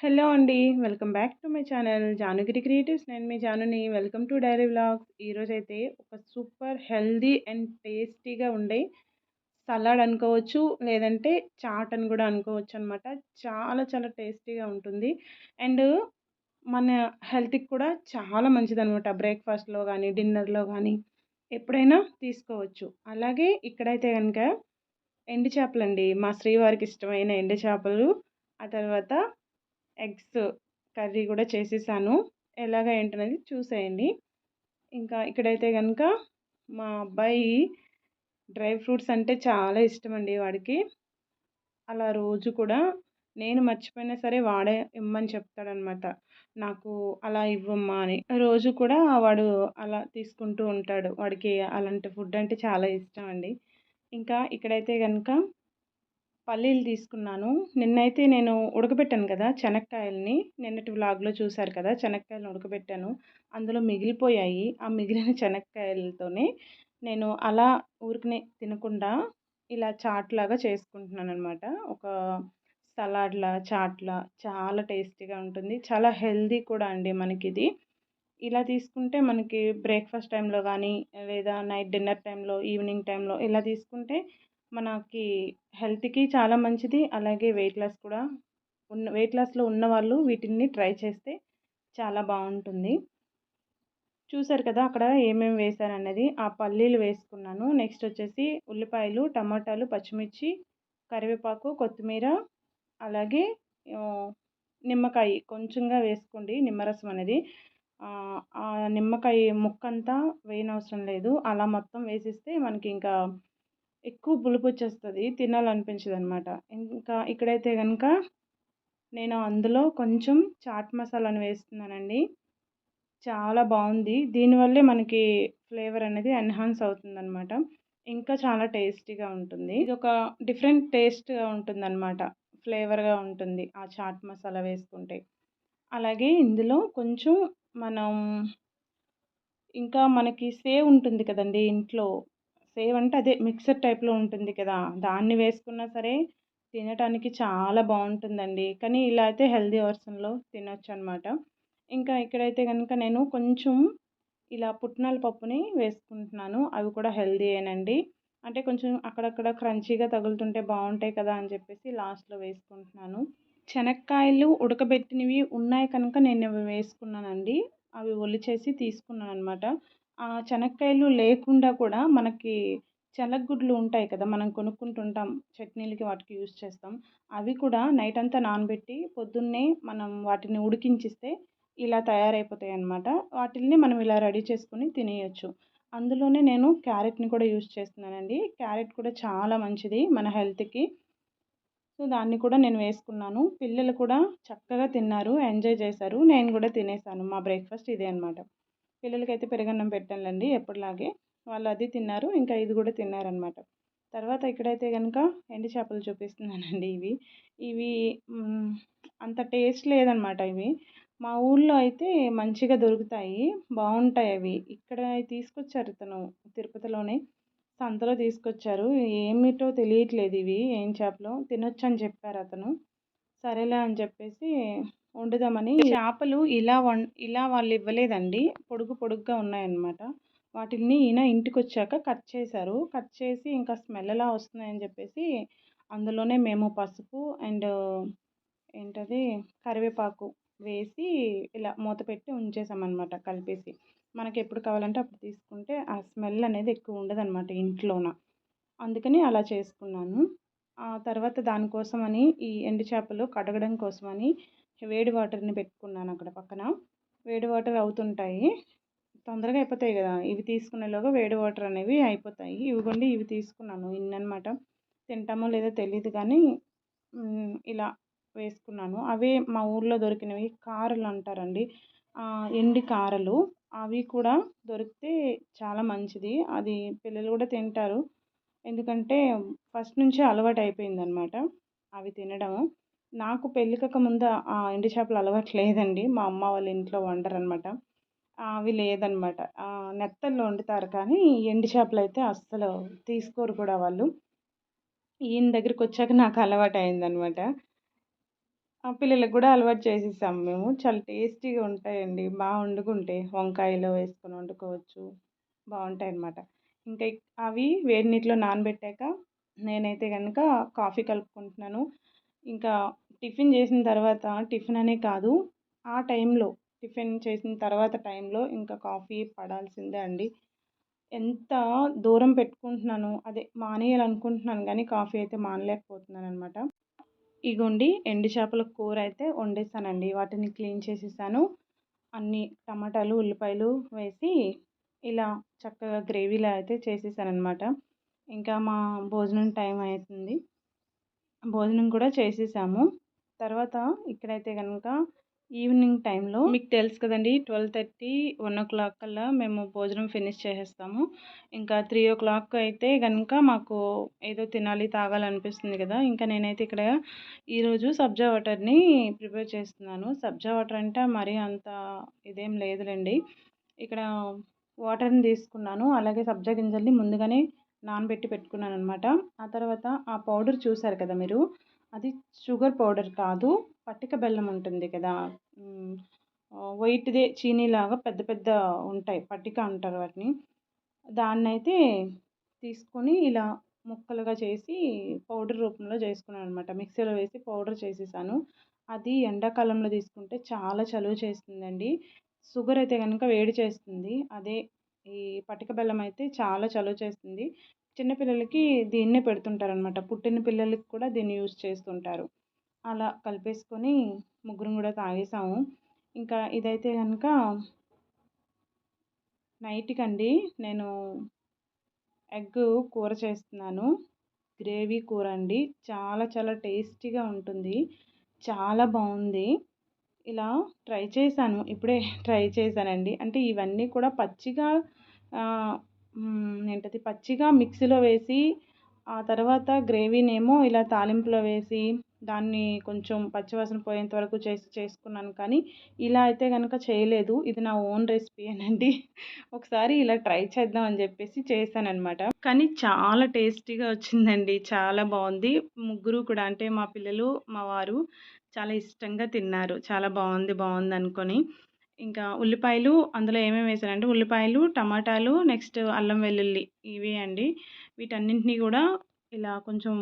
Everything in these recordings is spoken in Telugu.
హలో అండి. Welcome back to my channel Janugiri creatives. నేను మీ జానుని. Welcome to diary vlogs. అయితే ఒక సూపర్ హెల్దీ అండ్ టేస్టీగా ఉండే సలాడ్ అనుకోవచ్చు లేదంటే చాట్ అని కూడా అనుకోవచ్చు అనమాట చాలా చాలా టేస్టీగా ఉంటుంది. అండ్ మన హెల్త్కి కూడా చాలా మంచిది అనమాట బ్రేక్ఫాస్ట్లో కానీ డిన్నర్లో కానీ ఎప్పుడైనా తీసుకోవచ్చు. అలాగే ఇక్కడైతే కనుక ఎండు చేపలండి. మా శ్రీవారికి ఇష్టమైన ఎండు చేపలు. ఆ తర్వాత ఎగ్స్ కర్రీ కూడా చేసేసాను. ఎలాగ ఏంటనేది చూసేయండి. ఇంకా ఇక్కడైతే కనుక మా అబ్బాయి డ్రై ఫ్రూట్స్ అంటే చాలా ఇష్టం అండి వాడికి. అలా రోజు కూడా నేను మర్చిపోయినా సరే వాడే ఇమ్మని చెప్తాడనమాట. నాకు అలా ఇవ్వమ్మా అని. రోజు కూడా వాడు అలా తీసుకుంటూ ఉంటాడు. వాడికి అలాంటి ఫుడ్ అంటే చాలా ఇష్టం అండి. ఇంకా ఇక్కడైతే కనుక పల్లీలు తీసుకున్నాను. నిన్నైతే నేను ఉడకబెట్టాను కదా శనక్కాయలని నిన్నటి వ్లాగ్లో చూశారు కదా శనక్కాయలను ఉడకబెట్టాను. అందులో మిగిలిపోయాయి. ఆ మిగిలిన శనక్కాయలతోనే నేను అలా ఊరికనే తినకుండా ఇలా చాట్లాగా చేసుకుంటున్నాను అనమాట ఒక సలాడ్లా చాట్లా చాలా టేస్టీగా ఉంటుంది. చాలా హెల్దీ కూడా అండి మనకి ఇది ఇలా తీసుకుంటే మనకి బ్రేక్ఫాస్ట్ టైంలో కానీ లేదా నైట్ డిన్నర్ టైంలో ఈవినింగ్ టైంలో ఇలా తీసుకుంటే మనకి హెల్త్కి చాలా మంచిది. అలాగే వెయిట్ లాస్ కూడా ఉన్న వెయిట్ లాస్లో ఉన్నవాళ్ళు వీటిని ట్రై చేస్తే చాలా బాగుంటుంది. చూసారు కదా అక్కడ ఏమేమి వేసాను అనేది ఆ పల్లీలు వేసుకున్నాను. నెక్స్ట్ వచ్చేసి ఉల్లిపాయలు టమాటాలు పచ్చిమిర్చి కరివేపాకు కొత్తిమీర అలాగే నిమ్మకాయ కొంచెంగా వేసుకోండి నిమ్మరసం అనేది. ఆ నిమ్మకాయ ముక్కంతా వేయనవసరం లేదు. అలా మొత్తం వేసిస్తే మనకి ఇంకా ఎక్కువ పులుపు వచ్చేస్తుంది తినాలనిపించదు అనమాట ఇంకా ఇక్కడైతే కనుక నేను అందులో కొంచెం చాట్ మసాలాను వేస్తున్నానండి. చాలా బాగుంది. దీనివల్లే మనకి ఫ్లేవర్ అనేది ఎన్హాన్స్ అవుతుందన్నమాట ఇంకా చాలా టేస్టీగా ఉంటుంది. ఇది ఒక డిఫరెంట్ టేస్ట్గా ఉంటుందన్నమాట ఫ్లేవర్గా ఉంటుంది ఆ చాట్ మసాలా వేసుకుంటే. అలాగే ఇందులో కొంచెం మనం ఇంకా మనకి సేవ్ ఉంటుంది కదండి ఇంట్లో సేవ్ అంటే అదే మిక్సర్ టైప్లో ఉంటుంది కదా! దాన్ని వేసుకున్నా సరే తినటానికి చాలా బాగుంటుందండి. కానీ ఇలా అయితే హెల్దీ వర్షన్లో తినొచ్చు అనమాట ఇంకా ఇక్కడైతే కనుక నేను కొంచెం ఇలా పుట్నాల పప్పుని వేసుకుంటున్నాను. అవి కూడా హెల్దీయేనండి అంటే కొంచెం అక్కడక్కడ క్రంచీగా తగులుతుంటే బాగుంటాయి కదా! అని చెప్పేసి లాస్ట్లో వేసుకుంటున్నాను. శనక్కాయలు ఉడకబెట్టినవి ఉన్నాయి కనుక నేను అవి వేసుకున్నానండి. అవి ఒలిచేసి తీసుకున్నాను అనమాట శనక్కాయలు లేకుండా కూడా మనకి శనగగుడ్లు ఉంటాయి కదా మనం కొనుక్కుంటుంటాం. చట్నీలకి వాటికి యూస్ చేస్తాం. అవి కూడా నైట్ అంతా నానబెట్టి పొద్దున్నే మనం వాటిని ఉడికించిస్తే ఇలా తయారైపోతాయి అన్నమాట. వాటిని మనం ఇలా రెడీ చేసుకుని తినేయచ్చు. అందులోనే నేను క్యారెట్ని కూడా యూజ్ చేస్తున్నానండి. క్యారెట్ కూడా చాలా మంచిది మన హెల్త్కి. సో దాన్ని కూడా నేను వేసుకున్నాను. పిల్లలు కూడా చక్కగా తిన్నారు ఎంజాయ్ చేశారు. నేను కూడా తినేసాను. మా బ్రేక్ఫాస్ట్ ఇదే అనమాట పిల్లలకైతే పెరగన్నం పెట్టానులేండి ఎప్పటిలాగే. వాళ్ళు అది తిన్నారు ఇంకా ఇది కూడా తిన్నారనమాట. తర్వాత ఇక్కడైతే కనుక ఎండు చేపలు చూపిస్తున్నానండి ఇవి. ఇవి అంత టేస్ట్ లేదనమాట ఇవి. మా ఊళ్ళో అయితే మంచిగా దొరుకుతాయి బాగుంటాయి అవి. ఇక్కడ తీసుకొచ్చారు ఇతను తిరుపతిలోనే. సంతలో తీసుకొచ్చారు. ఏమిటో తెలియట్లేదు ఇవి ఏం చేపలో. తినొచ్చు అని చెప్పారు అతను. సరేలే అని చెప్పేసి వండుదామని చేపలు ఇలా వం ఇలా వాళ్ళు ఇవ్వలేదండి. పొడుగు పొడుగ్గా ఉన్నాయన్నమాట. వాటిని ఈయన ఇంటికి వచ్చాక కట్ చేశారు. కట్ చేసి ఇంకా స్మెల్ ఎలా వస్తున్నాయని చెప్పేసి అందులోనే మేము పసుపు అండ్ ఏంటది? కరివేపాకు వేసి ఇలా మూత పెట్టి ఉంచేసామన్నమాట కలిపేసి. మనకి ఎప్పుడు కావాలంటే అప్పుడు తీసుకుంటే ఆ స్మెల్ అనేది ఎక్కువ ఉండదన్నమాట ఇంట్లోన. అందుకని అలా చేసుకున్నాను. ఆ తర్వాత దానికోసమని ఈ ఎండు చేపలు కడగడం కోసమని వేడి వాటర్ని పెట్టుకున్నాను అక్కడ పక్కన. వేడి వాటర్ అవుతుంటాయి. తొందరగా అయిపోతాయి కదా. ఇవి తీసుకునేలోగా వేడి వాటర్ అనేవి అయిపోతాయి. ఇవిగోండి ఇవి తీసుకున్నాను. ఇన్నమాట తింటామో లేదో తెలియదు కానీ ఇలా వేసుకున్నాను. అవే మా ఊర్లో దొరికినవి కారలు అంటారండి. ఎండి కారలు. అవి కూడా దొరికితే చాలా మంచిది. అది పిల్లలు కూడా తింటారు. ఎందుకంటే ఫస్ట్ నుంచే అలవాటు అయిపోయింది అనమాట అవి తినడము నాకు పెళ్ళికక ముందు ఆ ఎండు చేపలు అలవాటు లేదండి మా అమ్మ వాళ్ళ ఇంట్లో వండరనమాట అవి లేదనమాట నెత్తల్లో వండుతారు కానీ ఎండు చేపలు అయితే అస్సలు తీసుకోరు కూడా వాళ్ళు ఈయన దగ్గరికి వచ్చాక నాకు అలవాటు అయిందనమాట ఆ! పిల్లలకి కూడా అలవాటు చేసేసాం మేము. చాలా టేస్టీగా ఉంటాయండి. బాగా వండుకుంటే వంకాయలో వేసుకొని వండుకోవచ్చు. బాగుంటాయి అన్నమాట ఇంకా అవి వేడి నీటిలో నానబెట్టాక నేనైతే కనుక కాఫీ కలుపుకుంటున్నాను. ఇంకా టిఫిన్ చేసిన తర్వాత టిఫిన్ అనే కాదు, ఆ టైంలో టిఫిన్ చేసిన తర్వాత టైంలో ఇంకా కాఫీ పడాల్సిందే అండి. ఎంత దూరం పెట్టుకుంటున్నాను అదే మానేయాలనుకుంటున్నాను కానీ కాఫీ అయితే మానలేకపోతున్నాను అనమాట ఇగోండి ఎండు చేపల కూర అయితే వండేసానండి. వాటిని క్లీన్ చేసేసాను. అన్ని టమాటాలు, ఉల్లిపాయలు వేసి ఇలా చక్కగా గ్రేవీలా అయితే చేసేసాననమాట. ఇంకా మా భోజనం టైం అవుతుంది భోజనం కూడా చేసేసాము. తర్వాత ఇక్కడైతే కనుక ఈవినింగ్ టైంలో మీకు తెలుసు కదండీ 12:30, 1:00 కల్లా మేము భోజనం ఫినిష్ చేసేస్తాము. ఇంకా 3:00 అయితే కనుక మాకు ఏదో తినాలి, తాగాలనిపిస్తుంది కదా! ఇంకా నేనైతే ఇక్కడ ఈరోజు సబ్జా వాటర్‌ని ప్రిపేర్ చేస్తున్నాను. సబ్జా వాటర్ అంటే మరీ అంత ఇదేం లేదులెండి. ఇక్కడ వాటర్‌ని తీసుకున్నాను. అలాగే సబ్జా గింజల్ని ముందుగానే నానబెట్టి పెట్టుకున్నాను అనమాట ఆ తర్వాత ఆ పౌడర్ చూసారు కదా మీరు, అది షుగర్ పౌడర్ కాదు. పట్టిక బెల్లం ఉంటుంది కదా! వైట్‌దే చీనీలాగా పెద్ద పెద్ద ఉంటాయి. పట్టిక అంటారు వాటిని. దాన్నైతే తీసుకొని ఇలా ముక్కలుగా చేసి పౌడర్ రూపంలో చేసుకున్నాను అనమాట మిక్సీలో వేసి పౌడర్ చేసేసాను. అది ఎండాకాలంలో తీసుకుంటే చాలా చలువ చేస్తుందండి. షుగర్ అయితే కనుక వేడి చేస్తుంది. అదే ఈ పటిక బెల్లం అయితే చాలా చలువ చేస్తుంది. చిన్నపిల్లలకి దీన్నే పెడుతుంటారనమాట. పుట్టిన పిల్లలకి కూడా దీన్ని యూజ్ చేస్తుంటారు. అలా కలిపేసుకొని ముగ్గురం కూడా తాగేసాము. ఇంకా ఇదైతే కనుక నైట్కి అండి నేను ఎగ్ కూర చేస్తున్నాను. గ్రేవీ కూర అండి. చాలా చాలా టేస్టీగా ఉంటుంది. చాలా బాగుంది ఇలా ట్రై చేశాను. ఇప్పుడే ట్రై చేశానండి. అంటే ఇవన్నీ కూడా పచ్చిగా ఏంటది పచ్చిగా మిక్సీలో వేసి, ఆ తర్వాత గ్రేవీనేమో ఇలా తాలింపులో వేసి, దాన్ని కొంచెం పచ్చివాసన పోయేంత వరకు చేసి చేసుకున్నాను కానీ, ఇలా అయితే కనుక చేయలేదు. ఇది నా ఓన్ రెసిపీ అనండి ఒకసారి ఇలా ట్రై చేద్దాం అని చెప్పేసి చేశానమాట కానీ చాలా టేస్టీగా వచ్చిందండి. చాలా బాగుంది ముగ్గురు కూడా అంటే మా పిల్లలు, మా వారు చాలా ఇష్టంగా తిన్నారు. చాలా బాగుంది బాగుంది అనుకొని ఇంకా ఉల్లిపాయలు అందులో ఏమేమి వేసానంటే ఉల్లిపాయలు, టమాటాలు, నెక్స్ట్ అల్లం వెల్లుల్లి ఇవే అండి. వీటన్నింటినీ కూడా ఇలా కొంచెం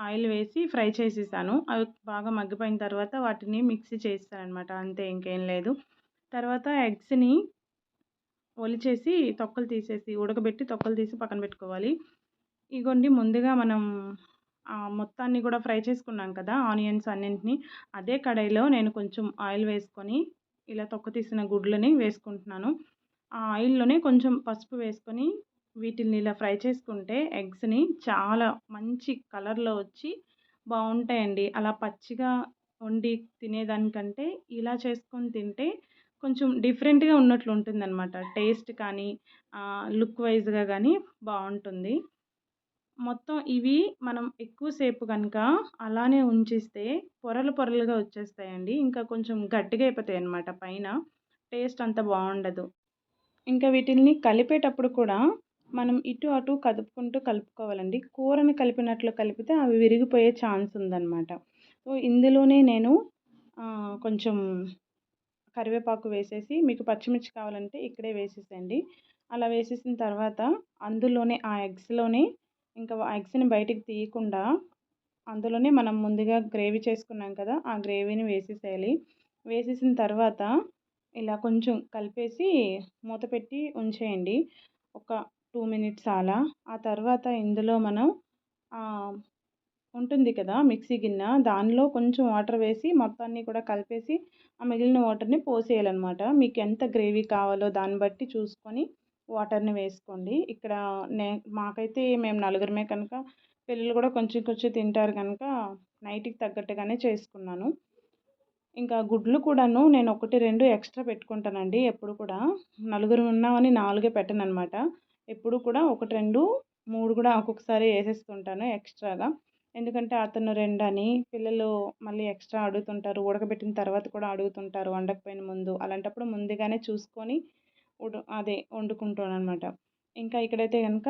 ఆయిల్ వేసి ఫ్రై చేసేసాను. అవి బాగా మగ్గిపోయిన తర్వాత వాటిని మిక్సీ అనమాట అంతే ఇంకేం లేదు. తర్వాత ఎగ్స్‌ని ఒలిచేసి తొక్కలు తీసేసి ఉడకబెట్టి తొక్కలు తీసి పక్కన పెట్టుకోవాలి. ఇగోండి ముందుగా మనం మొత్తాన్ని కూడా ఫ్రై చేసుకున్నాం కదా! ఆనియన్స్ అన్నింటిని అదే కడాయిలో నేను కొంచెం ఆయిల్ వేసుకొని ఇలా తొక్క తీసిన గుడ్లని వేసుకుంటున్నాను. ఆ ఆయిల్‌లోనే కొంచెం పసుపు వేసుకొని వీటిల్ని ఇలా ఫ్రై చేసుకుంటే ఎగ్స్‌ని చాలా మంచి కలర్‌లో వచ్చి బాగుంటాయండి అలా పచ్చిగా వండి తినేదానికంటే ఇలా చేసుకొని తింటే కొంచెం డిఫరెంట్‌గా ఉన్నట్లు ఉంటుందనమాట. టేస్ట్ కానీ లుక్ వైజ్గా కానీ బాగుంటుంది మొత్తం ఇవి మనం ఎక్కువసేపు కనుక అలానే ఉంచిస్తే పొరలు పొరలుగా వచ్చేస్తాయండి. ఇంకా కొంచెం గట్టిగా అయిపోతాయి అన్నమాట పైన. టేస్ట్ అంత బాగుండదు ఇంకా వీటిల్ని కలిపేటప్పుడు కూడా మనం ఇటు అటు కదుపుకుంటూ కలుపుకోవాలండి. కూరని కలిపినట్లు కలిపితే అవి విరిగిపోయే ఛాన్స్ ఉందన్నమాట. సో, ఇందులోనే నేను కొంచెం కరివేపాకు వేసేసి మీకు పచ్చిమిర్చి కావాలంటే ఇక్కడే వేసేసేయండి. అలా వేసేసిన తర్వాత అందులోనే ఆ ఎగ్స్‌లోనే ఇంకా ఎగ్స్‌ని బయటికి తీయకుండా అందులోనే మనం ముందుగా గ్రేవీ చేసుకున్నాం కదా! ఆ గ్రేవీని వేసేసేయాలి. వేసేసిన తర్వాత ఇలా కొంచెం కలిపేసి మూత పెట్టి ఉంచేయండి. ఒక టూ మినిట్స్ అలా. ఆ తర్వాత ఇందులో మనం ఉంటుంది కదా మిక్సీ గిన్నె దానిలో కొంచెం వాటర్ వేసి మొత్తాన్ని కూడా కలిపేసి ఆ మిగిలిన వాటర్‌ని పోసేయాలనమాట. మీకు ఎంత గ్రేవీ కావాలో దాన్ని బట్టి చూసుకొని వాటర్‌ని వేసుకోండి. ఇక్కడ నే మాకైతే మేము నలుగురమే కనుక పిల్లలు కూడా కొంచెం కొంచెం తింటారు కనుక నైట్‌కి తగ్గట్టుగానే చేసుకున్నాను. ఇంకా గుడ్లు కూడాను నేను 1, 2 ఎక్స్‌ట్రా పెట్టుకుంటానండి ఎప్పుడు కూడా. నలుగురు ఉన్నామని నాలుగే పెట్టనమాట ఎప్పుడు కూడా 1, 2, 3 కూడా ఒక్కొక్కసారి వేసేస్తుంటాను ఎక్స్‌ట్రాగా. ఎందుకంటే అతను 2 అని పిల్లలు మళ్ళీ ఎక్స్‌ట్రా అడుగుతుంటారు. ఉడకబెట్టిన తర్వాత కూడా అడుగుతుంటారు వండకపోయిన ముందు. అలాంటప్పుడు ముందుగానే చూసుకొని ఉడు అదే వండుకుంటాననమాట. ఇంకా ఇక్కడైతే కనుక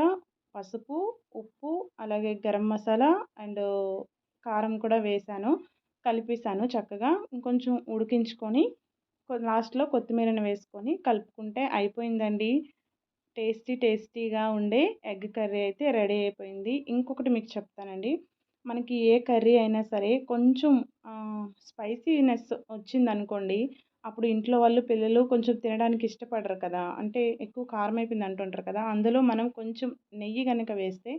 పసుపు, ఉప్పు అలాగే గరం మసాలా అండ్ కారం కూడా వేసాను కలిపేసాను చక్కగా. ఇంకొంచెం ఉడికించుకొని లాస్ట్లో కొత్తిమీరని వేసుకొని కలుపుకుంటే అయిపోయిందండి. టేస్టీ టేస్టీగా ఉండే ఎగ్ కర్రీ అయితే రెడీ అయిపోయింది. ఇంకొకటి మీకు చెప్తానండి. మనకి ఏ కర్రీ అయినా సరే కొంచెం స్పైసీనెస్ వచ్చిందనుకోండి అప్పుడు ఇంట్లో వాళ్ళు పిల్లలు కొంచెం తినడానికి ఇష్టపడరు కదా. అంటే ఎక్కువ కారం అయిపోయింది అంటుంటారు కదా. అందులో మనం కొంచెం నెయ్యి కనుక వేస్తే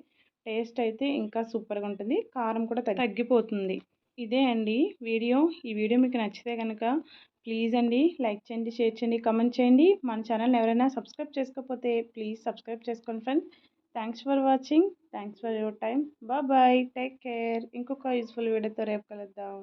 టేస్ట్ అయితే ఇంకా సూపర్గా ఉంటుంది. కారం కూడా తగ్గిపోతుంది. ఇదే అండి వీడియో. ఈ వీడియో మీకు నచ్చితే కనుక ప్లీజ్ అండి లైక్ చేయండి షేర్ చేయండి కమెంట్ చేయండి. మన ఛానల్ని ఎవరైనా సబ్స్క్రైబ్ చేసుకోకపోతే ప్లీజ్ సబ్స్క్రైబ్ చేసుకోండి friends. Thanks for watching. Thanks for your time bye. Take care. ఇంకొక యూస్ఫుల్ వీడియోతో రేపు కలుద్దాం.